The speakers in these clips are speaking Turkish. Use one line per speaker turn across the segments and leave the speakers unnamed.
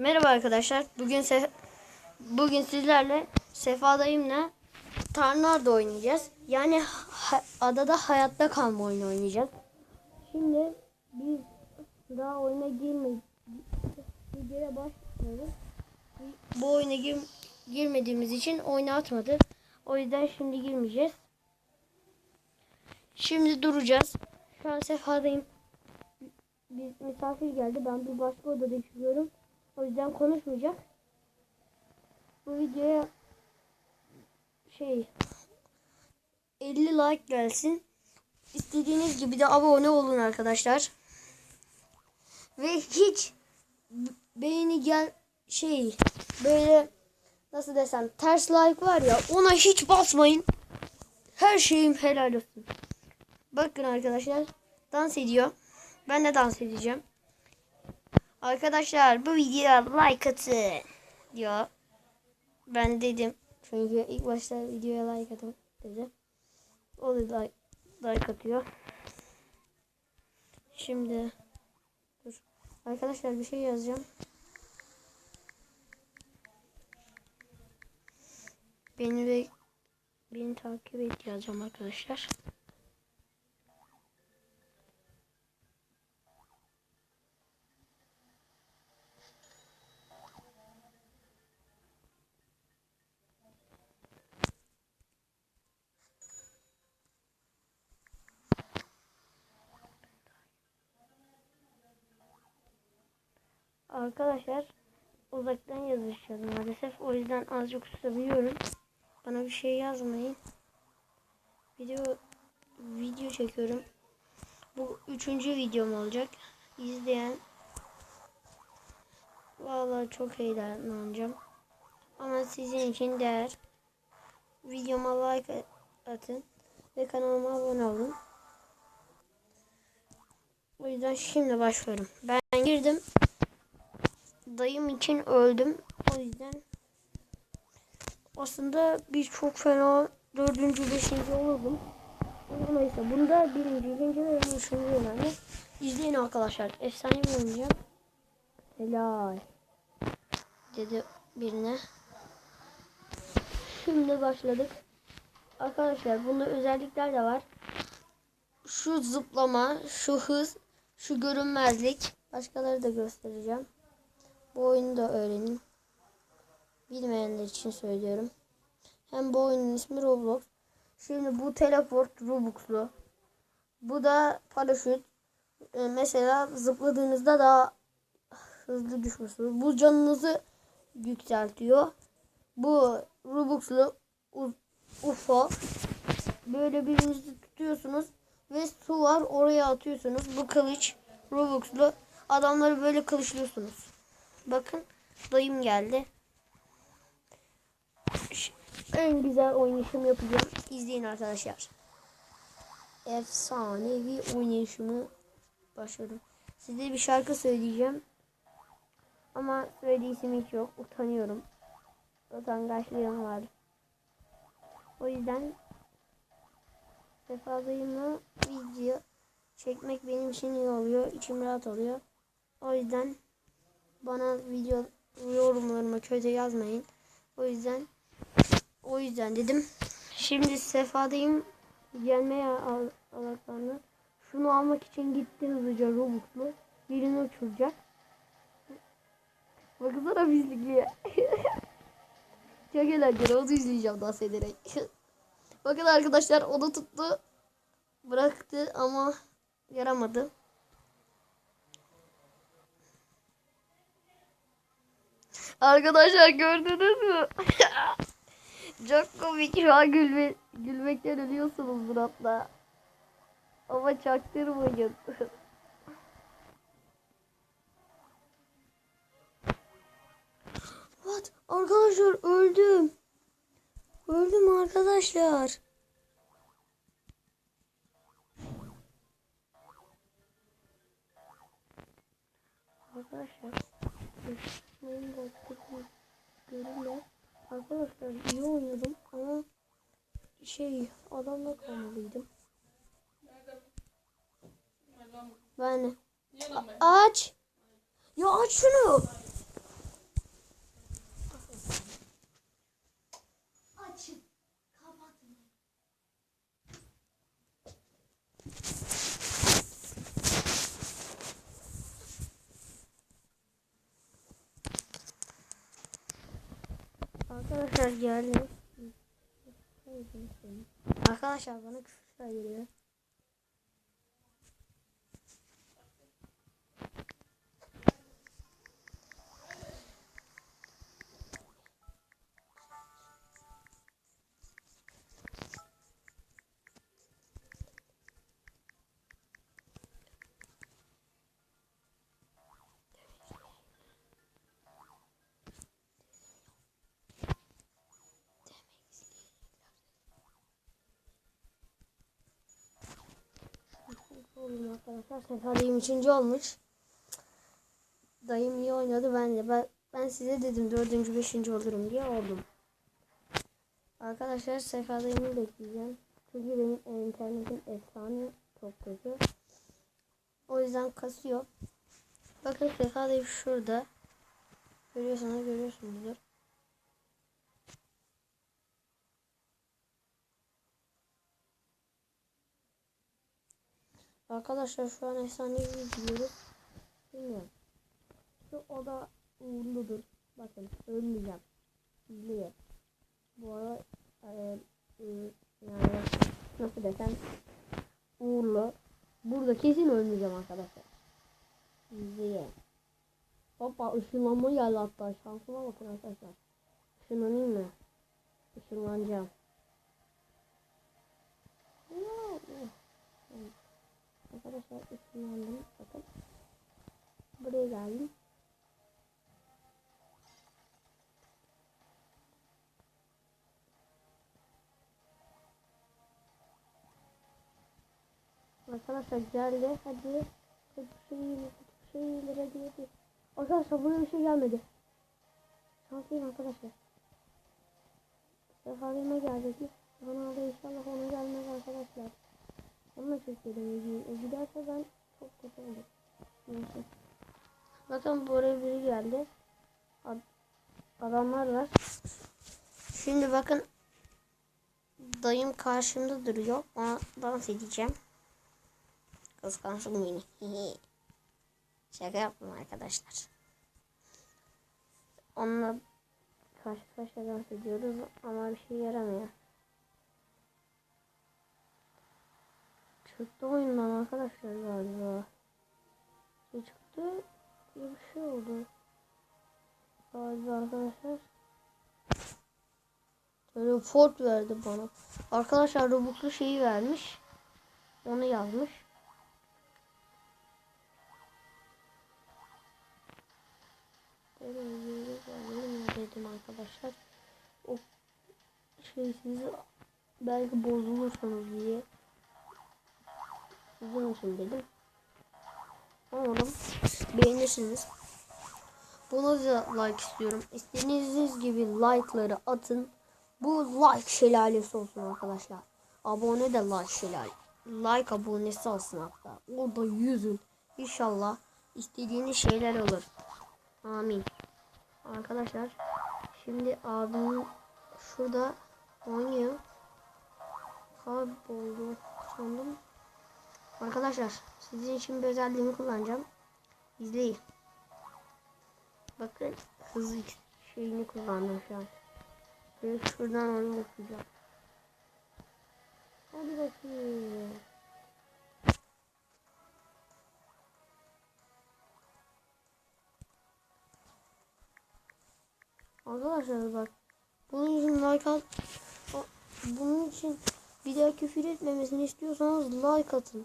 Merhaba arkadaşlar. Bugün se bugün sizlerle Sefa dayımla Tornado oynayacağız. Yani ha- adada hayatta kalma oyunu oynayacağız. Şimdi biz daha oyuna girmedik. Videoya başlıyoruz. Bu oyuna gir girmediğimiz için oyunu atmadık. O yüzden şimdi girmeyeceğiz. Şimdi duracağız. Şu an Sefa'dayım. Bir misafir geldi. Ben bir başka odada çıkıyorum. O yüzden konuşmayacak. Bu videoya şey 50 like gelsin. İstediğiniz gibi de abone olun arkadaşlar. Ve hiç beğeni gel şey böyle nasıl desem ters like var ya ona hiç basmayın. Her şeyim helal olsun. Bakın arkadaşlar dans ediyor. Ben de dans edeceğim. Arkadaşlar bu videoya like atın diyor. Ben dedim. Çünkü ilk başta videoya like atın dedi. O da like, like atıyor. Şimdi dur. Arkadaşlar bir şey yazacağım. Beni ve beni takip et yazacağım arkadaşlar. Arkadaşlar uzaktan yazışacağız maalesef. O yüzden azıcık susabiliyorum. Bana bir şey yazmayın. Video video çekiyorum. Bu üçüncü videom olacak. İzleyen Vallahi çok eğleneceğim. Ama sizin için değer. Videoma like atın ve kanalıma abone olun. O yüzden şimdi başlıyorum. Ben girdim dayım için öldüm. O yüzden aslında bir çok fena dördüncü, beşinci olurdum. Ama işte bunda birinci, ikinci ve üçüncü önemli. İzleyin arkadaşlar. Efsane bir oynayacağım. Helal. Dedi birine. Şimdi başladık. Arkadaşlar bunda özellikler de var. Şu zıplama, şu hız, şu görünmezlik. Başkaları da göstereceğim. Bu oyunu da öğrenin. Bilmeyenler için söylüyorum. Hem bu oyunun ismi Roblox. Şimdi bu teleport Robux'lu. Bu da paraşüt. Ee, mesela zıpladığınızda daha hızlı düşüyorsunuz. Bu canınızı yükseltiyor. Bu Robux'lu UFO. Böyle birinizi tutuyorsunuz ve su var oraya atıyorsunuz. Bu kılıç Robux'lu. Adamları böyle kılıçlıyorsunuz. Bakın dayım geldi. En güzel oynayışımı yapacağım. İzleyin arkadaşlar. Efsanevi oynayışımı başladım. Size bir şarkı söyleyeceğim. Ama söyleyişim hiç yok. Utanıyorum. Utangaçlığım var. O yüzden Sefa dayımla video çekmek benim için iyi oluyor. İçim rahat oluyor. O yüzden bana video yorumlarıma kötü yazmayın. O yüzden o yüzden dedim. Şimdi Sefa'dayım gelmeye al alaklarını. Şunu almak için gitti hızlıca Robux'lu. Birini uçuracak. Baksana bizlikliye. Çok eğlenceli. Onu izleyeceğim dans ederek. Bakın arkadaşlar onu tuttu. Bıraktı ama yaramadı. Arkadaşlar gördünüz mü? Çok komik şu an gülme, gülmekten ölüyorsunuz Murat'la. Ama çaktırmayın. What? Arkadaşlar öldüm. Öldüm arkadaşlar. Arkadaşlar. Benim de görürler. Arkadaşlar iyi oynadım ama şey adamla kalmalıydım. Ben aç. Ya aç şunu. Arkadaşlar geldim. Arkadaşlar bana küfürler geliyor. Oğlum arkadaşlar dayım üçüncü olmuş. Dayım iyi oynadı ben de. Ben, ben size dedim dördüncü beşinci olurum diye oldum. Arkadaşlar dayımı bekleyeceğim. Çünkü benim internetim efsane çok kötü. O yüzden kasıyor. Bakın dayım şurada. Görüyorsanız görüyorsunuzdur. Arkadaşlar şu an efsanevi gidiyoruz. Bilmiyorum. Şu oda uğurludur. Bakın ölmeyeceğim. İzliyor. Bu arada e, e, yani nasıl desem uğurlu. Burada kesin ölmeyeceğim arkadaşlar. İzliyor. Hoppa ışınlanma geldi hatta. Şansıma bakın arkadaşlar. Işınlanayım mı? Işınlanacağım. Arkadaşlar ışınlandım. Bakın. Buraya geldim. Arkadaşlar geldi. Hadi. Hadi bir şey. Hadi bir şey yiyelim. Hadi hadi. Arkadaşlar buraya bir şey gelmedi. Şanslıyım arkadaşlar. Sefalime? Bana da inşallah ona gelmez arkadaşlar. Onunla çekelim. O giderse ben çok kötü olur. Neyse. Bakın buraya biri geldi. Ad adamlar var. Şimdi bakın dayım karşımda duruyor. Ona dans edeceğim. Kıskansın beni. Şaka yaptım arkadaşlar. Onunla karşı karşıya dans ediyoruz ama bir şey yaramıyor. Çıktı oyundan arkadaşlar galiba. Ne çıktı? Bir şey oldu. Galiba arkadaşlar. Report verdi bana. Arkadaşlar Robux'lu şeyi vermiş. Onu yazmış. dedim arkadaşlar. O şey sizi belki bozulursanız diye sizin için dedim. Umarım beğenirsiniz. Buna da like istiyorum. İstediğiniz gibi like'ları atın. Bu like şelalesi olsun arkadaşlar. Abone de like şelale. Like abonesi olsun hatta. Orada yüzün. İnşallah istediğiniz şeyler olur. Amin. Arkadaşlar şimdi abim şurada oynuyor. Kayboldu sandım. Arkadaşlar sizin için bir özelliğimi kullanacağım. İzleyin. Bakın hızlı şeyini kullandım şu an. Ve şuradan onu okuyacağım. Hadi bakayım. Arkadaşlar bak. Bunun için like at. Bunun için bir daha küfür etmemesini istiyorsanız like atın.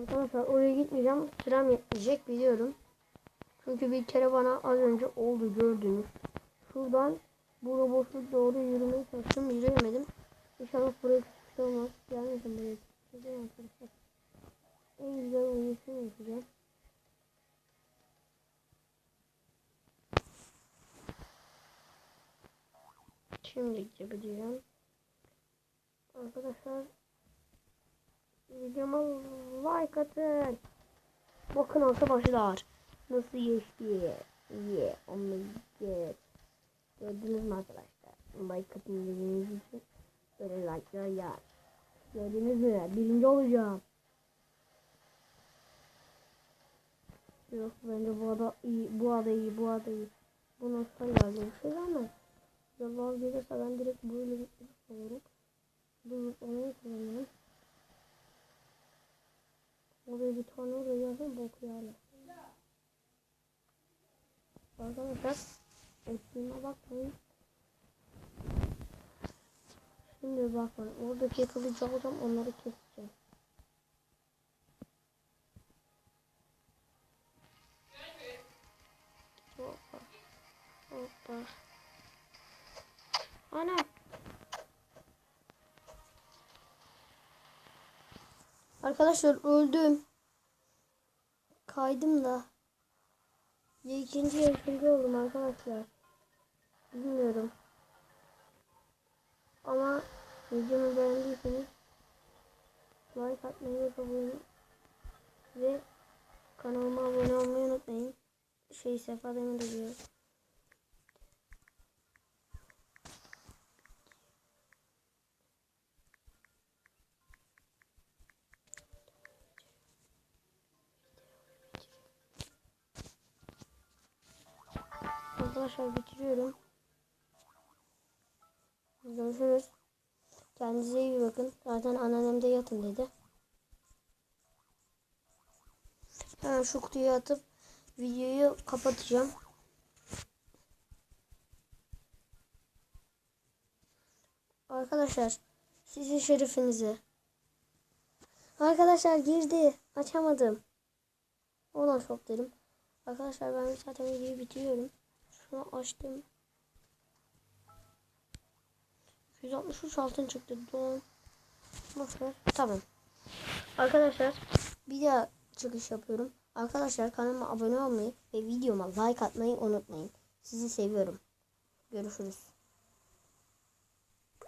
Arkadaşlar oraya gitmeyeceğim. Sürem yetmeyecek biliyorum. Çünkü bir kere bana az önce oldu gördünüz. Şuradan bu robotu doğru yürümeye çalıştım. Yürüyemedim. İnşallah buraya küçük olmaz. Gelmesin buraya şey arkadaşlar. En güzel oyuncu yapacağım. Şimdi gidebileceğim. Arkadaşlar videoma like atın. Bakın arkadaşlar nasıl geçti. Yeah, oh my. Gördünüz mü arkadaşlar? Like atın dediğiniz için. Böyle like'lar ya. Gördünüz mü? Birinci olacağım. Yok bence bu ada iyi, bu ada iyi, bu ada iyi. Bu nasıl geldi bir şey gelmez. Yalan gelirse ben direkt böyle şey olurum. Bu zıplamayı kullanırım. Oraya bir tane oraya yazın bok yani. Arkadaşlar ettiğime bakmayın. Şimdi bakın oradaki kılıcı alacağım onları keseceğim. Hoppa. Hoppa. Ana. Arkadaşlar öldüm. Kaydım da. İkinci ya üçüncü oldum arkadaşlar. Bilmiyorum. Ama videomu beğendiyseniz like atmayı ve abone ve kanalıma abone olmayı unutmayın. Şey Sefa Demir de diyor. Arkadaşlar bitiriyorum. Görüşürüz. Kendinize iyi bakın. Zaten anneannem yatın dedi. Hemen şu kutuya atıp videoyu kapatacağım. Arkadaşlar sizin şerefinize. Arkadaşlar girdi. Açamadım. Ona çok derim. Arkadaşlar ben zaten videoyu bitiriyorum. Şunu açtım. 163 altın çıktı. Boşver. Tamam. Arkadaşlar bir daha çıkış yapıyorum. Arkadaşlar kanalıma abone olmayı ve videoma like atmayı unutmayın. Sizi seviyorum. Görüşürüz.